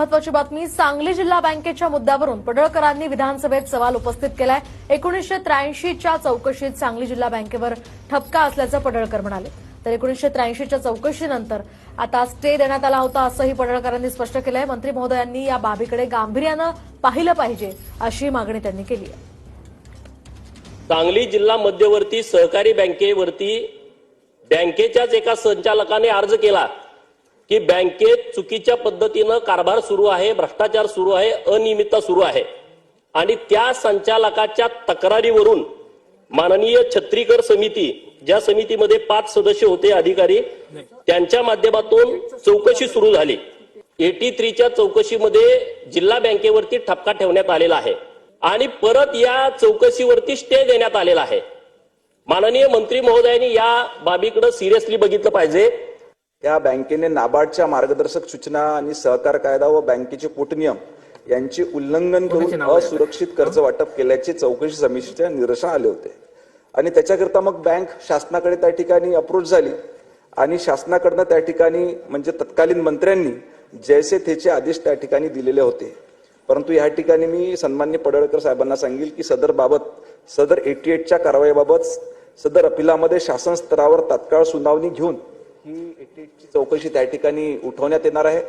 महत्वाची बातमी सांगली जिल्हा बँकेच्या मुद्द्यावरून पडळकरांनी विधानसभेत सवाल उपस्थित केलाय. एकोणीसशे त्र्याऐंशीच्या चौकशीत सांगली जिल्हा बँकेवर ठपका असल्याचं पडळकर म्हणाले. तर एकोणीसशे त्र्याऐंशीच्या चौकशीनंतर आता स्टे देण्यात आला होता असंही पडळकरांनी स्पष्ट केलंय. मंत्री महोदयांनी या बाबीकडे गांभीर्यानं पाहिलं पाहिजे अशी मागणी त्यांनी केली आहे. सांगली जिल्हा मध्यवर्ती सहकारी बँकेवरती बँकेच्याच एका संचालकाने अर्ज केला. की बँकेत चुकीच्या पद्धतीनं कारभार सुरू आहे भ्रष्टाचार सुरू आहे अनियमितता सुरू आहे. आणि त्या संचालकाच्या तक्रारीवरून माननीय छत्रीकर समिती ज्या समितीमध्ये पाच सदस्य होते अधिकारी त्यांच्या माध्यमातून चौकशी सुरू झाली. एटी थ्रीच्या चौकशीमध्ये जिल्हा बँकेवरती ठपका ठेवण्यात आलेला आहे. आणि परत या चौकशीवरती स्टे देण्यात आलेला आहे. माननीय मंत्री महोदयांनी या बाबीकडे सिरियसली बघितलं पाहिजे. त्या बँकेने नाबार्डच्या मार्गदर्शक सूचना आणि सहकार कायदा व बँकेचे पोटनियम यांचे उल्लंघन करून असुरक्षित कर्ज वाटप केल्याचे चौकशी समितीच्या निदर्शन आले होते. आणि त्याच्याकरता मग बँक शासनाकडे त्या ठिकाणी अप्रोच झाली. आणि शासनाकडनं त्या ठिकाणी म्हणजे तत्कालीन मंत्र्यांनी जैसे थेचे आदेश त्या ठिकाणी दिलेले होते. परंतु या ठिकाणी मी सन्मान्य पडळकर साहेबांना सांगेल की सदर बाबत सदर एटी एटच्या कारवाईबाबत सदर अपिलामध्ये शासन स्तरावर तात्काळ सुनावणी घेऊन ही एटीएसची चौकशी त्या ठिकाणी उठवण्यात येणार आहे.